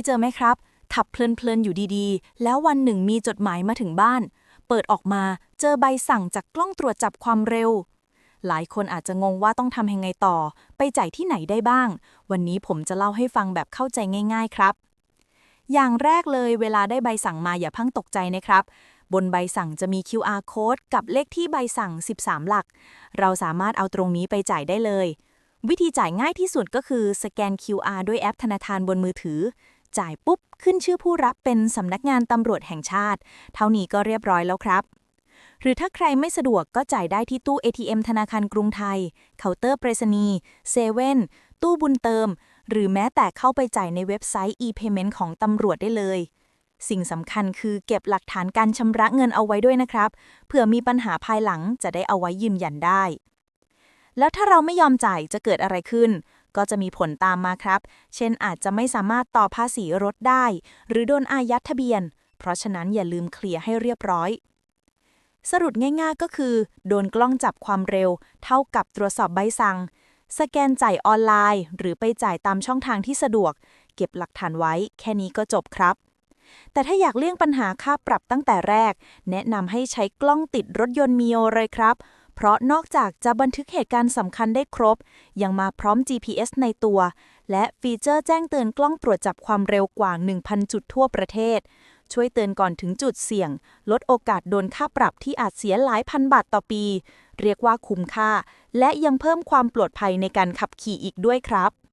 ยเจอไหมครับ ขับเพลินๆอยู่ดีๆ แล้ววันหนึ่งมีจดหมายมาถึงบ้าน เปิดออกมาเจอใบสั่งจากกล้องตรวจจับความเร็ว หลายคนอาจจะงงว่าต้องทำยังไงต่อ ไปจ่ายที่ไหนได้บ้าง วันนี้ผมจะเล่าให้ฟังแบบเข้าใจง่าย ๆครับ อย่างแรกเลยเวลาได้ใบสั่งมาอย่าพิ่งตกใจนะครับบนใบสั่งจะมี QR code กับเลขที่ใบสั่ง 13 หลัก เราสามารถเอาตรงนี้ไปจ่ายได้เลย วิธีจ่ายง่ายที่สุดก็คือสแกน QR ด้วยแอปธนาคารบนมือถือ จ่ายปุ๊บ ขึ้นชื่อผู้รับเป็นสำนักงานตำรวจแห่งชาติ เท่านี้ก็เรียบร้อยแล้วครับ หรือถ้าใครไม่สะดวกก็จ่ายได้ที่ตู้ ATM ธนาคารกรุงไทย เคาน์เตอร์ไปรษณีย์เซเว่นตู้บุญเติม หรือแม้แต่เข้าไปจ่ายในเว็บไซต์ e-payment ของตำรวจได้เลย สิ่งสำคัญคือเก็บหลักฐานการชำระเงินเอาไว้ด้วยนะครับ เผื่อมีปัญหาภายหลังจะได้เอาไว้ยืนยันได้ แล้วถ้าเราไม่ยอมจ่ายจะเกิดอะไรขึ้น ก็จะมีผลตามมาครับ เช่นอาจจะไม่สามารถต่อภาษีรถได้ หรือโดนอายัดทะเบียน เพราะฉะนั้นอย่าลืมเคลียร์ให้เรียบร้อย สรุปง่ายๆก็คือ โดนกล้องจับความเร็ว เท่ากับตรวจสอบใบสั่ง สแกนจ่ายออนไลน์ หรือไปจ่ายตามช่องทางที่สะดวก เก็บหลักฐานไว้ แค่นี้ก็จบครับแต่ถ้าอยากเลี่ยงปัญหาค่าปรับตั้งแต่แรก แนะนำให้ใช้กล้องติดรถยนต์มีโอเลยครับ เพราะนอกจากจะบันทึกเหตุการณ์สำคัญได้ครบ ยังมาพร้อม GPS ในตัว และฟีเจอร์แจ้งเตือนกล้องตรวจจับความเร็วกว่า 1,000 จุดทั่วประเทศ ช่วยเตือนก่อนถึงจุดเสี่ยง ลดโอกาสโดนค่าปรับที่อาจเสียหลายพันบาทต่อปี เรียกว่าคุ้มค่า และยังเพิ่มความปลอดภัยในการขับขี่อีกด้วยครับ